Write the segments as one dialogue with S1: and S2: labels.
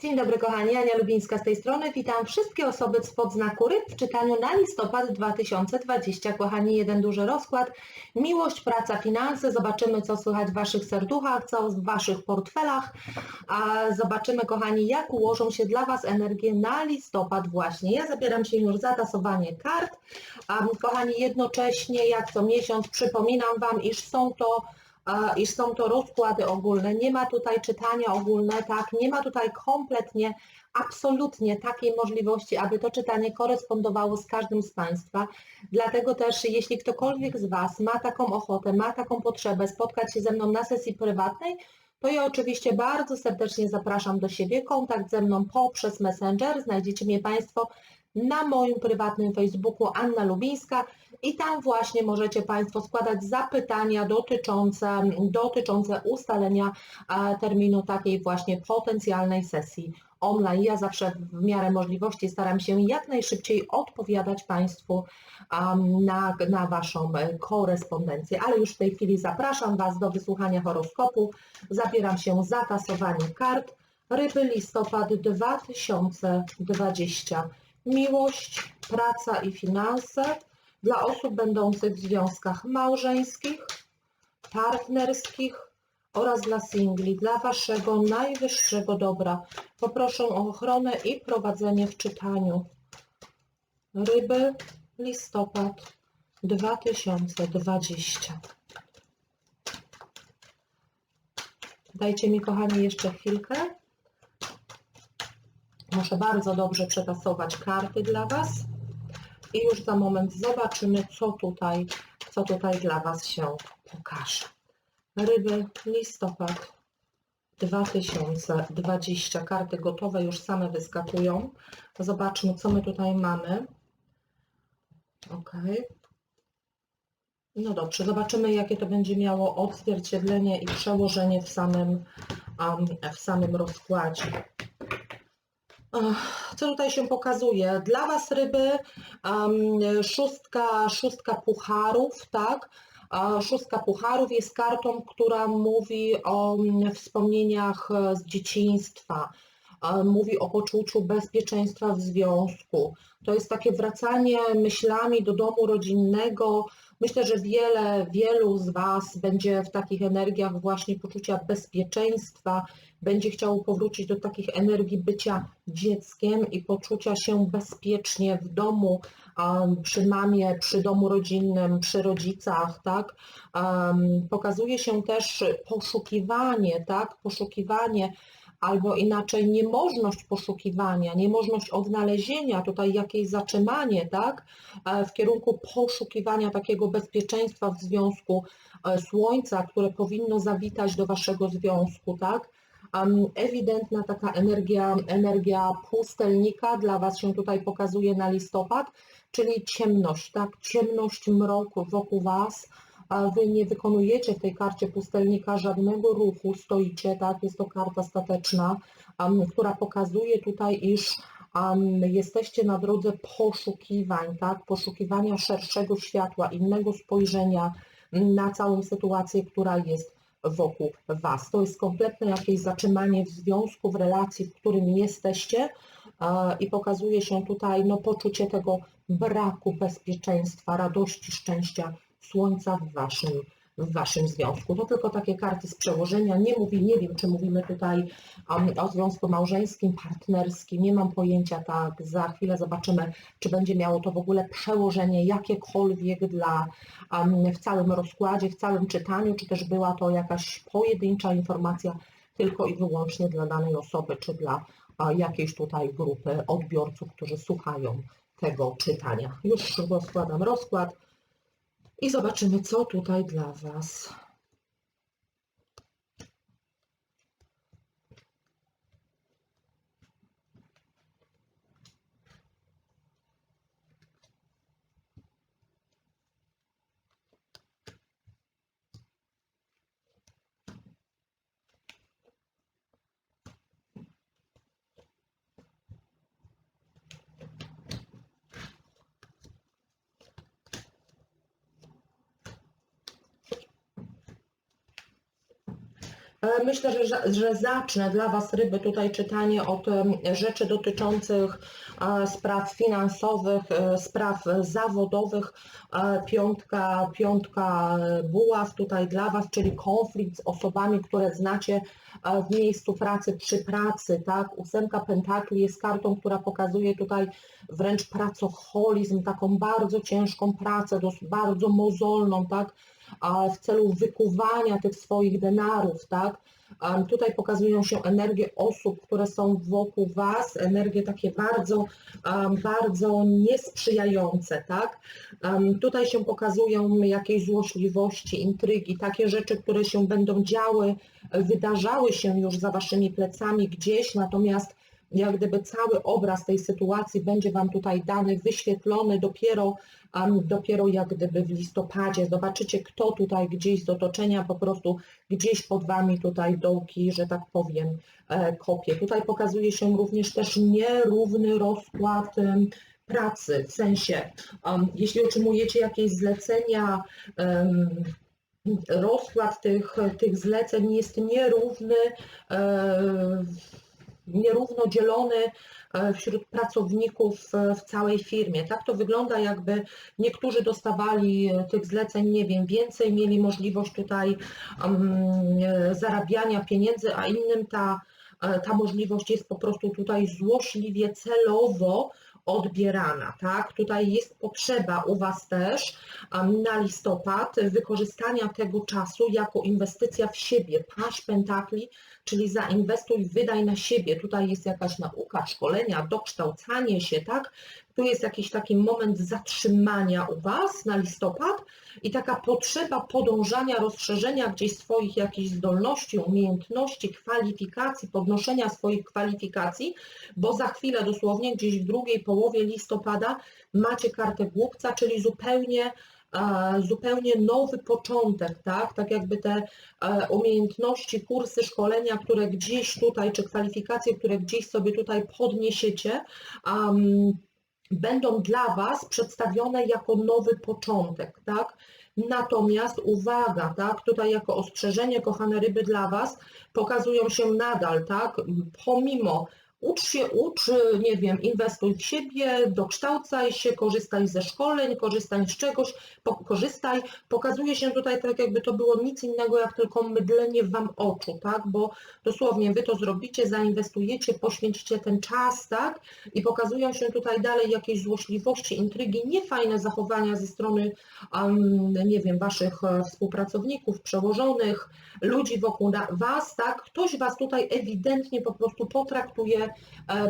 S1: Dzień dobry kochani, Ania Lubińska z tej strony. Witam wszystkie osoby spod znaku ryb w czytaniu na listopad 2020. Kochani, jeden duży rozkład. Miłość, praca, finanse. Zobaczymy, co słychać w Waszych serduchach, co w Waszych portfelach. A zobaczymy, kochani, jak ułożą się dla Was energie na listopad właśnie. Ja zabieram się już za tasowanie kart. A, kochani, jednocześnie, jak co miesiąc, przypominam Wam, iż są to iż są to rozkłady ogólne, nie ma tutaj czytania ogólne, tak, nie ma tutaj kompletnie, absolutnie takiej możliwości, aby to czytanie korespondowało z każdym z Państwa. Dlatego też, jeśli ktokolwiek z Was ma taką ochotę, ma taką potrzebę spotkać się ze mną na sesji prywatnej, to ja oczywiście bardzo serdecznie zapraszam do siebie. Kontakt ze mną poprzez Messenger. Znajdziecie mnie Państwo na moim prywatnym Facebooku Anna Lubińska i tam właśnie możecie Państwo składać zapytania dotyczące, dotyczące ustalenia terminu takiej właśnie potencjalnej sesji online. Ja zawsze w miarę możliwości staram się jak najszybciej odpowiadać Państwu na, na Waszą e, korespondencję, ale już w tej chwili zapraszam Was do wysłuchania horoskopu. Zabieram się za tasowanie kart. Ryby listopad 2020 miłość, praca i finanse dla osób będących w związkach małżeńskich, partnerskich oraz dla singli, dla Waszego najwyższego dobra. Poproszę o ochronę i prowadzenie w czytaniu. Ryby, listopad 2020. Dajcie mi, kochani, jeszcze chwilkę. Muszę bardzo dobrze przetasować karty dla Was i już za moment zobaczymy, co tutaj, co tutaj dla Was się pokaże. Ryby, listopad 2020. Karty gotowe już same wyskakują. Zobaczmy, co my tutaj mamy. Ok. No dobrze, zobaczymy, jakie to będzie miało odzwierciedlenie i przełożenie w samym, um, w samym rozkładzie. Co tutaj się pokazuje? Dla Was ryby um, szóstka, szóstka pucharów, tak? Szóstka pucharów jest kartą, która mówi o mm, wspomnieniach e, z dzieciństwa, mówi o poczuciu bezpieczeństwa w związku. To jest takie wracanie myślami do domu rodzinnego. Myślę, że wiele, wielu z Was będzie w takich energiach właśnie poczucia bezpieczeństwa, będzie chciało powrócić do takich energii bycia dzieckiem i poczucia się bezpiecznie w domu, przy mamie, przy domu rodzinnym, przy rodzicach, tak? Pokazuje się też poszukiwanie, tak? Poszukiwanie albo inaczej niemożność poszukiwania, niemożność odnalezienia, tutaj jakieś zatrzymanie, tak, e, w kierunku poszukiwania takiego bezpieczeństwa w związku e, słońca, które powinno zawitać do waszego związku, tak, ewidentna taka energia, energia pustelnika dla was się tutaj pokazuje na listopad, czyli ciemność, tak, ciemność, mrok wokół was, Wy nie wykonujecie w tej karcie pustelnika żadnego ruchu, stoicie, tak, jest to karta stateczna, która pokazuje tutaj, iż jesteście na drodze poszukiwań, tak, poszukiwania szerszego światła, innego spojrzenia na całą sytuację, która jest wokół Was. To jest kompletne jakieś zatrzymanie w związku, w relacji, w którym jesteście i pokazuje się tutaj no, poczucie tego braku bezpieczeństwa, radości, szczęścia, Słońca w waszym, w waszym związku. To tylko takie karty z przełożenia. Nie mówi, nie wiem, czy mówimy tutaj um, o związku małżeńskim, partnerskim. Nie mam pojęcia, tak. Za chwilę zobaczymy, czy będzie miało to w ogóle przełożenie jakiekolwiek dla um, w całym rozkładzie, w całym czytaniu, czy też była to jakaś pojedyncza informacja tylko i wyłącznie dla danej osoby, czy dla jakiejś tutaj grupy odbiorców, którzy słuchają tego czytania. Już rozkładam rozkład i zobaczymy, co tutaj dla Was. Myślę, że, że, zacznę dla Was ryby tutaj czytanie od rzeczy dotyczących e, spraw finansowych, e, spraw zawodowych. E, Piątka, piątka e, buław tutaj dla Was, czyli konflikt z osobami, które znacie e, w miejscu pracy, przy pracy, tak? Ósemka pentakli jest kartą, która pokazuje tutaj wręcz pracoholizm, taką bardzo ciężką pracę, bardzo mozolną, tak? W celu wykuwania tych swoich denarów, tak? Tutaj pokazują się energie osób, które są wokół Was, energie takie bardzo, bardzo niesprzyjające, tak? Tutaj się pokazują jakieś złośliwości, intrygi, takie rzeczy, które się będą działy, wydarzały się już za Waszymi plecami gdzieś, natomiast jak gdyby cały obraz tej sytuacji będzie Wam tutaj dany, wyświetlony dopiero, um, dopiero jak gdyby w listopadzie. Zobaczycie, kto tutaj gdzieś z otoczenia po prostu gdzieś pod Wami tutaj dołki, że tak powiem, e, kopie. Tutaj pokazuje się również też nierówny rozkład pracy, w sensie, um, jeśli otrzymujecie jakieś zlecenia, em, rozkład tych, tych zleceń jest nierówny, e, nierówno dzielony e, wśród pracowników e, w całej firmie. Tak to wygląda, jakby niektórzy dostawali e, tych zleceń, nie wiem, więcej, mieli możliwość tutaj e, zarabiania pieniędzy, a innym ta, ta możliwość jest po prostu tutaj złośliwie, celowo odbierana, tak? Tutaj jest potrzeba u Was też na listopad wykorzystania tego czasu jako inwestycja w siebie, paść pentakli, czyli zainwestuj, wydaj na siebie. Tutaj jest jakaś nauka, szkolenia, dokształcanie się, tak? Tu jest jakiś taki moment zatrzymania u Was na listopad i taka potrzeba podążania, rozszerzenia gdzieś swoich jakichś zdolności, umiejętności, kwalifikacji, podnoszenia swoich kwalifikacji, bo za chwilę dosłownie gdzieś w drugiej połowie listopada macie kartę głupca, czyli zupełnie zupełnie nowy początek, tak? Tak jakby te umiejętności, kursy, szkolenia, które gdzieś tutaj, czy kwalifikacje, które gdzieś sobie tutaj podniesiecie, um, będą dla Was przedstawione jako nowy początek, tak? Natomiast uwaga, tak, tutaj jako ostrzeżenie, kochane ryby dla Was, pokazują się nadal, tak, pomimo ucz się, ucz, nie wiem, inwestuj w siebie, dokształcaj się, korzystaj ze szkoleń, korzystaj z czegoś, po, korzystaj, pokazuje się tutaj tak jakby to było nic innego jak tylko mydlenie Wam oczu, tak, bo dosłownie Wy to zrobicie, zainwestujecie, poświęcicie ten czas, tak, i pokazują się tutaj dalej jakieś złośliwości, intrygi, niefajne zachowania ze strony, um, nie wiem, Waszych e, współpracowników, przełożonych, ludzi wokół Was, tak, ktoś Was tutaj ewidentnie po prostu potraktuje,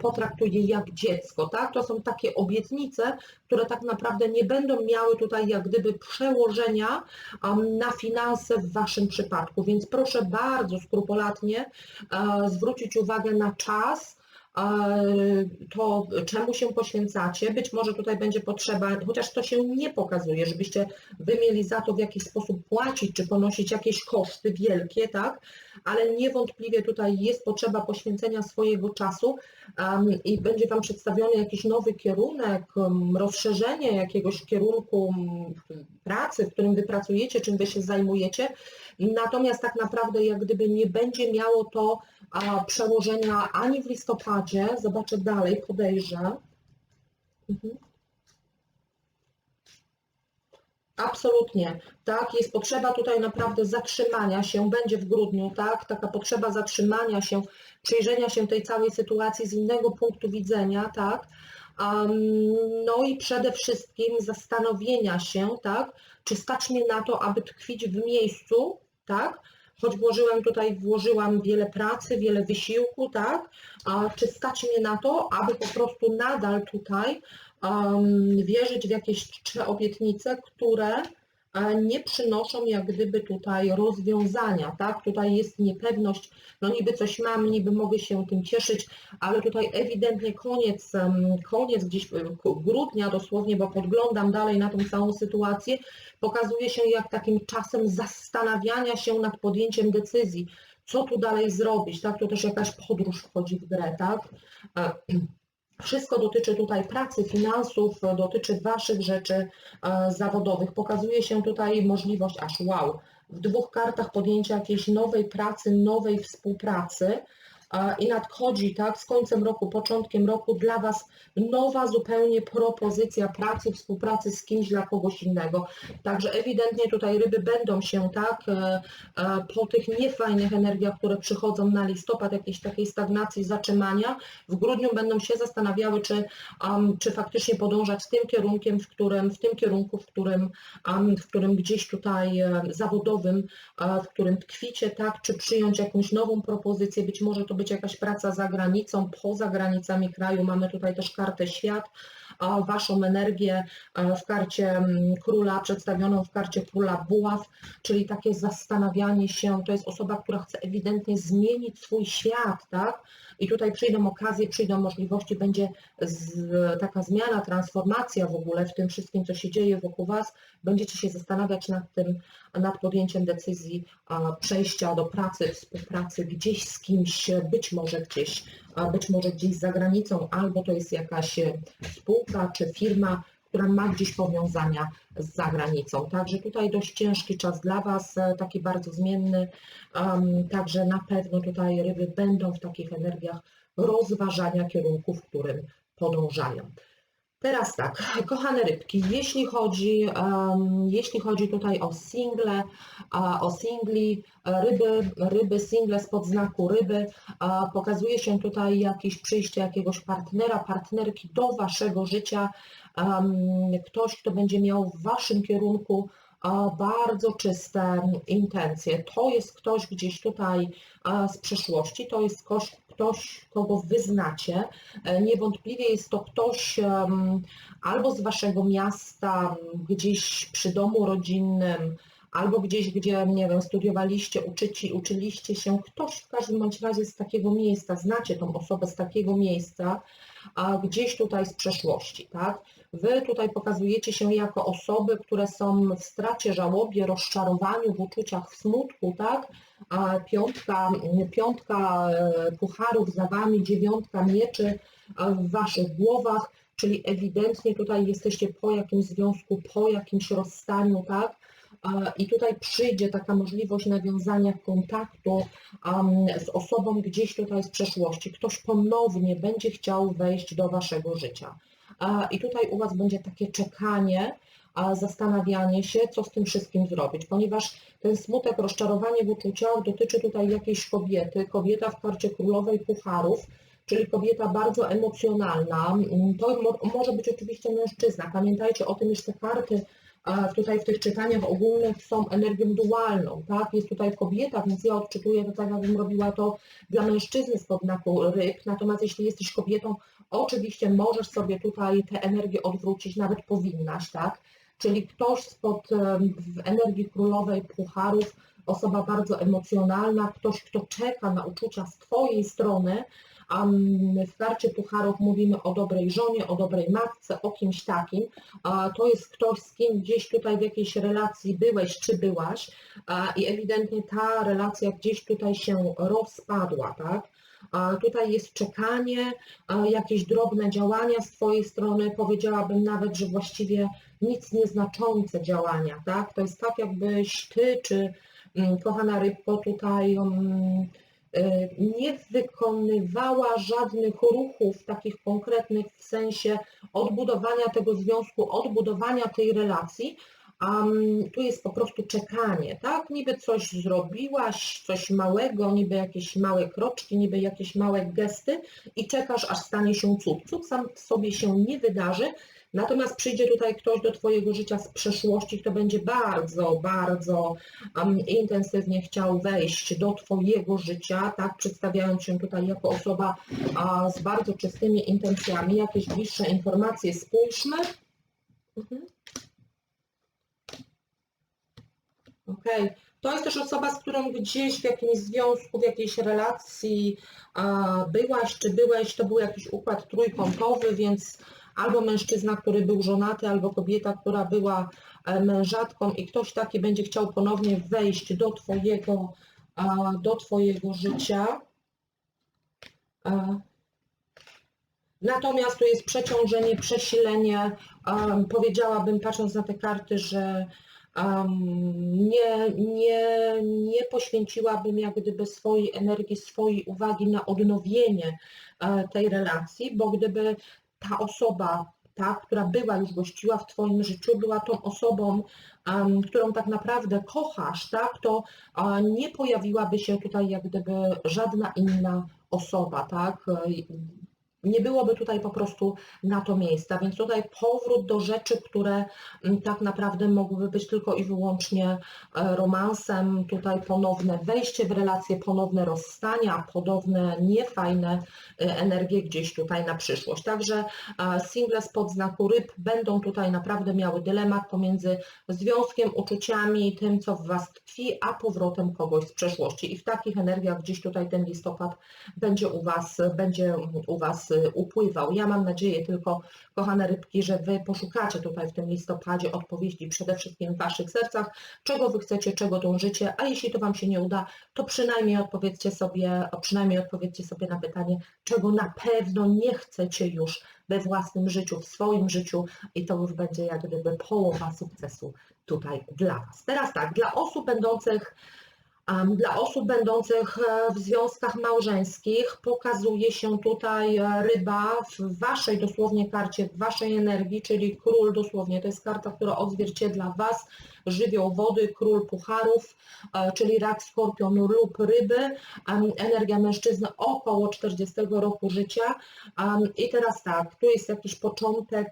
S1: potraktuje jak dziecko, tak, to są takie obietnice, które tak naprawdę nie będą miały tutaj jak gdyby przełożenia um, na finanse w Waszym przypadku, więc proszę bardzo skrupulatnie e, zwrócić uwagę na czas, e, to czemu się poświęcacie. Być może tutaj będzie potrzeba, chociaż to się nie pokazuje, żebyście wy mieli za to w jakiś sposób płacić, czy ponosić jakieś koszty wielkie, tak? Ale niewątpliwie tutaj jest potrzeba poświęcenia swojego czasu i będzie Wam przedstawiony jakiś nowy kierunek, rozszerzenie jakiegoś kierunku pracy, w którym Wy pracujecie, czym Wy się zajmujecie. Natomiast tak naprawdę jak gdyby nie będzie miało to a, przełożenia ani w listopadzie, zobaczę dalej, podejrzę. Mhm. Absolutnie, tak, jest potrzeba tutaj naprawdę zatrzymania się, będzie w grudniu, tak, taka potrzeba zatrzymania się, przyjrzenia się tej całej sytuacji z innego punktu widzenia, tak, no i przede wszystkim zastanowienia się, tak, czy stać mnie na to, aby tkwić w miejscu, tak, choć włożyłem tutaj, włożyłam wiele pracy, wiele wysiłku, tak, a czy stać mnie na to, aby po prostu nadal tutaj um, wierzyć w jakieś trzy obietnice, które nie przynoszą jak gdyby tutaj rozwiązania, tak? Tutaj jest niepewność, no niby coś mam, niby mogę się tym cieszyć, ale tutaj ewidentnie koniec, koniec gdzieś e, grudnia dosłownie, bo podglądam dalej na tą całą sytuację, pokazuje się jak takim czasem zastanawiania się nad podjęciem decyzji, co tu dalej zrobić, tak? To też jakaś podróż wchodzi w grę, tak? Wszystko dotyczy tutaj pracy, finansów, dotyczy Waszych rzeczy e, zawodowych. Pokazuje się tutaj możliwość, aż wow, w dwóch kartach podjęcia jakiejś nowej pracy, nowej współpracy i nadchodzi tak z końcem roku, początkiem roku dla Was nowa zupełnie propozycja pracy, współpracy z kimś dla kogoś innego. Także ewidentnie tutaj ryby będą się tak e, e, po tych niefajnych energiach, które przychodzą na listopad, jakiejś takiej stagnacji, zatrzymania, w grudniu będą się zastanawiały, czy, um, czy faktycznie podążać tym kierunkiem, w którym, w tym kierunku, w którym, um, w którym gdzieś tutaj e, zawodowym, w którym tkwicie, tak, czy przyjąć jakąś nową propozycję, być może to być jakaś praca za granicą, poza granicami kraju, mamy tutaj też kartę świat, a waszą energię e, w karcie mm, króla, przedstawioną w karcie króla buław, czyli takie zastanawianie się, to jest osoba, która chce ewidentnie zmienić swój świat, tak? I tutaj przyjdą okazje, przyjdą możliwości, będzie z, taka zmiana, transformacja w ogóle w tym wszystkim, co się dzieje wokół Was. Będziecie się zastanawiać nad tym, nad podjęciem decyzji przejścia do pracy, współpracy gdzieś z kimś, być może gdzieś, być może gdzieś za granicą, albo to jest jakaś e, spółka czy firma, która ma gdzieś powiązania z zagranicą. Także tutaj dość ciężki czas dla Was, e, taki bardzo zmienny, także na pewno tutaj ryby będą w takich energiach rozważania kierunku, w którym podążają. Teraz tak, kochane rybki, jeśli chodzi, um, jeśli chodzi tutaj o single, o singli, ryby, ryby, single spod znaku ryby, pokazuje się tutaj jakieś przyjście jakiegoś partnera, partnerki do Waszego życia, um, ktoś, kto będzie miał w Waszym kierunku bardzo czyste intencje. To jest ktoś gdzieś tutaj z przeszłości, to jest ktoś, ktoś, kogo wyznacie. E, Niewątpliwie jest to ktoś albo z waszego miasta, gdzieś przy domu rodzinnym, albo gdzieś, gdzie, nie wiem, studiowaliście, uczyci, uczyliście się, ktoś w każdym bądź razie z takiego miejsca, znacie tą osobę z takiego miejsca, a gdzieś tutaj z przeszłości, tak? Wy tutaj pokazujecie się jako osoby, które są w stracie, żałobie, rozczarowaniu, w uczuciach, w smutku, tak? A piątka, piątka e, pucharów za wami, dziewiątka mieczy e, w waszych głowach, czyli ewidentnie tutaj jesteście po jakimś związku, po jakimś rozstaniu, tak? I tutaj przyjdzie taka możliwość nawiązania kontaktu z osobą gdzieś tutaj z przeszłości. Ktoś ponownie będzie chciał wejść do waszego życia. I tutaj u was będzie takie czekanie, zastanawianie się, co z tym wszystkim zrobić, ponieważ ten smutek, rozczarowanie w uczuciach dotyczy tutaj jakiejś kobiety, kobieta w karcie królowej pucharów, czyli kobieta bardzo emocjonalna. To mo- może być oczywiście mężczyzna. Pamiętajcie o tym, że te karty tutaj w tych czytaniach ogólnych są energią dualną, tak? Jest tutaj kobieta, więc ja odczytuję to tak, jakbym robiła to dla mężczyzny spod znaku ryb, natomiast jeśli jesteś kobietą, oczywiście możesz sobie tutaj tę energię odwrócić, nawet powinnaś, tak? Czyli ktoś spod w energii królowej pucharów, osoba bardzo emocjonalna, ktoś, kto czeka na uczucia z Twojej strony, w karcie pucharów mówimy o dobrej żonie, o dobrej matce, o kimś takim. To jest ktoś, z kim gdzieś tutaj w jakiejś relacji byłeś czy byłaś i ewidentnie ta relacja gdzieś tutaj się rozpadła, tak? Tutaj jest czekanie, jakieś drobne działania z Twojej strony, powiedziałabym nawet, że właściwie nic nieznaczące działania, tak? To jest tak, jakbyś Ty czy mm, kochana rybko tutaj y, nie wykonywała żadnych ruchów takich konkretnych w sensie odbudowania tego związku, odbudowania tej relacji, mm, tu jest po prostu czekanie, tak? Niby coś zrobiłaś, coś małego, niby jakieś małe kroczki, niby jakieś małe gesty i czekasz, aż stanie się cud. Cud sam w sobie się nie wydarzy, natomiast przyjdzie tutaj ktoś do Twojego życia z przeszłości, kto będzie bardzo, bardzo um, intensywnie chciał wejść do Twojego życia, tak? Przedstawiając się tutaj jako osoba z bardzo czystymi intencjami. Jakieś bliższe informacje spójrzmy. Mhm. Okej. To jest też osoba, z którą gdzieś w jakimś związku, w jakiejś relacji byłaś czy byłeś, to był jakiś układ trójkątowy, więc albo mężczyzna, który był żonaty, albo kobieta, która była e, mężatką i ktoś taki będzie chciał ponownie wejść do Twojego, do twojego życia. A, Natomiast tu jest przeciążenie, przesilenie. em, Powiedziałabym, patrząc na te karty, że nie, nie, nie poświęciłabym jak gdyby swojej energii, swojej uwagi na odnowienie e, tej relacji, bo gdyby ta osoba, ta, która była już gościła w Twoim życiu, była tą osobą, em, którą tak naprawdę kochasz, tak, to e, nie pojawiłaby się tutaj jak gdyby żadna inna osoba, tak? Nie byłoby tutaj po prostu na to miejsca, więc tutaj powrót do rzeczy, które mm, tak naprawdę mogłyby być tylko i wyłącznie e, romansem, tutaj ponowne wejście w relacje, ponowne rozstania, podobne niefajne e, energie gdzieś tutaj na przyszłość. Także e, single spod znaku ryb będą tutaj naprawdę miały dylemat pomiędzy związkiem, uczuciami, tym co w Was tkwi, a powrotem kogoś z przeszłości. I w takich energiach gdzieś tutaj ten listopad będzie u Was, będzie u Was upływał. Ja mam nadzieję tylko, kochane rybki, że Wy poszukacie tutaj w tym listopadzie odpowiedzi przede wszystkim w Waszych sercach, czego Wy chcecie, czego dążycie, a jeśli to Wam się nie uda, to przynajmniej odpowiedzcie sobie, przynajmniej odpowiedzcie sobie na pytanie, czego na pewno nie chcecie już we własnym życiu, w swoim życiu i to już będzie jak gdyby połowa sukcesu tutaj dla Was. Teraz tak, dla osób będących Dla osób będących e, w związkach małżeńskich pokazuje się tutaj e, ryba w waszej dosłownie karcie, w waszej energii, czyli król dosłownie. To jest karta, która odzwierciedla was, żywioł wody, król pucharów, e, czyli rak, skorpion lub ryby. Energia mężczyzny około 40 roku życia. I teraz tak, tu jest jakiś początek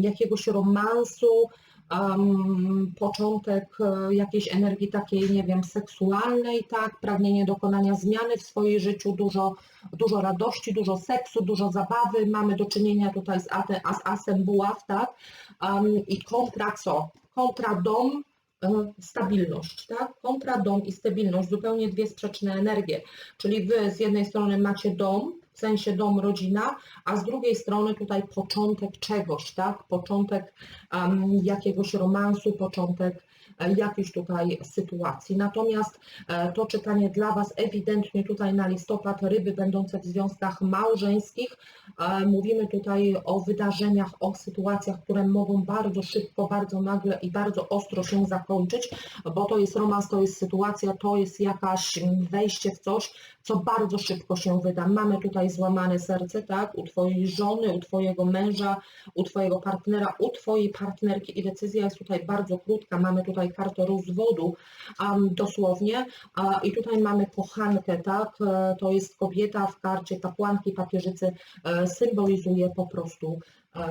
S1: jakiegoś romansu, um, początek e, jakiejś energii takiej, nie wiem, seksualnej, tak, pragnienie dokonania zmiany w swoim życiu, dużo, dużo radości, dużo seksu, dużo zabawy, mamy do czynienia tutaj z, z asem buław, tak, um, i kontra co? Kontra dom, e, stabilność, tak? Kontra dom i stabilność, zupełnie dwie sprzeczne energie. Czyli wy z jednej strony macie dom, w sensie dom, rodzina, a z drugiej strony tutaj początek czegoś, tak? Początek um, jakiegoś romansu, początek e, jakiejś tutaj sytuacji. Natomiast e, to czytanie dla Was ewidentnie tutaj na listopad ryby będące w związkach małżeńskich. E, Mówimy tutaj o wydarzeniach, o sytuacjach, które mogą bardzo szybko, bardzo nagle i bardzo ostro się zakończyć, bo to jest romans, to jest sytuacja, to jest jakaś mm, wejście w coś, co bardzo szybko się wyda. Mamy tutaj złamane serce, tak, u Twojej żony, u Twojego męża, u Twojego partnera, u Twojej partnerki i decyzja jest tutaj bardzo krótka. Mamy tutaj kartę rozwodu dosłownie. I tutaj mamy kochankę, tak, e, to jest kobieta w karcie kapłanki, papieżycy, e, symbolizuje po prostu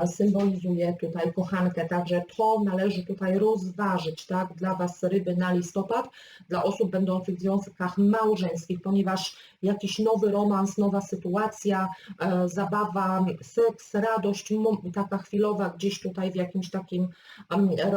S1: symbolizuje tutaj kochankę, także to należy tutaj rozważyć, tak, dla Was ryby na listopad, dla osób będących w związkach małżeńskich, ponieważ jakiś nowy romans, nowa sytuacja, e, zabawa, seks, radość, taka chwilowa gdzieś tutaj w jakimś takim,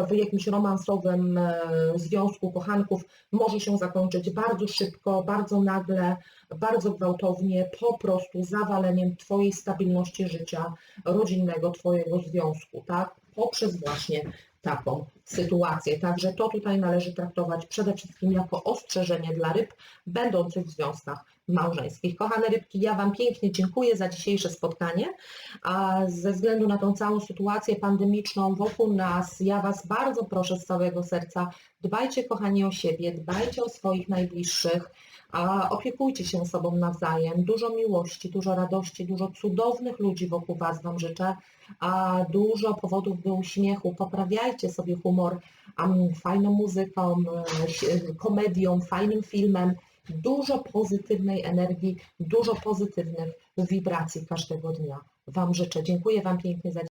S1: w jakimś romansowym e, związku kochanków może się zakończyć bardzo szybko, bardzo nagle, bardzo gwałtownie, po prostu zawaleniem Twojej stabilności życia rodzinnego, Twojego związku, tak? Poprzez właśnie taką sytuację. Także to tutaj należy traktować przede wszystkim jako ostrzeżenie dla ryb będących w związkach małżeńskich. Kochane rybki, ja Wam pięknie dziękuję za dzisiejsze spotkanie. A ze względu na tą całą sytuację pandemiczną wokół nas, ja Was bardzo proszę z całego serca, dbajcie kochani o siebie, dbajcie o swoich najbliższych, a opiekujcie się sobą nawzajem. Dużo miłości, dużo radości, dużo cudownych ludzi wokół Was Wam życzę, a dużo powodów do uśmiechu. Poprawiajcie sobie humor um, fajną muzyką, e, komedią, fajnym filmem. Dużo pozytywnej energii, dużo pozytywnych wibracji każdego dnia Wam życzę. Dziękuję Wam pięknie za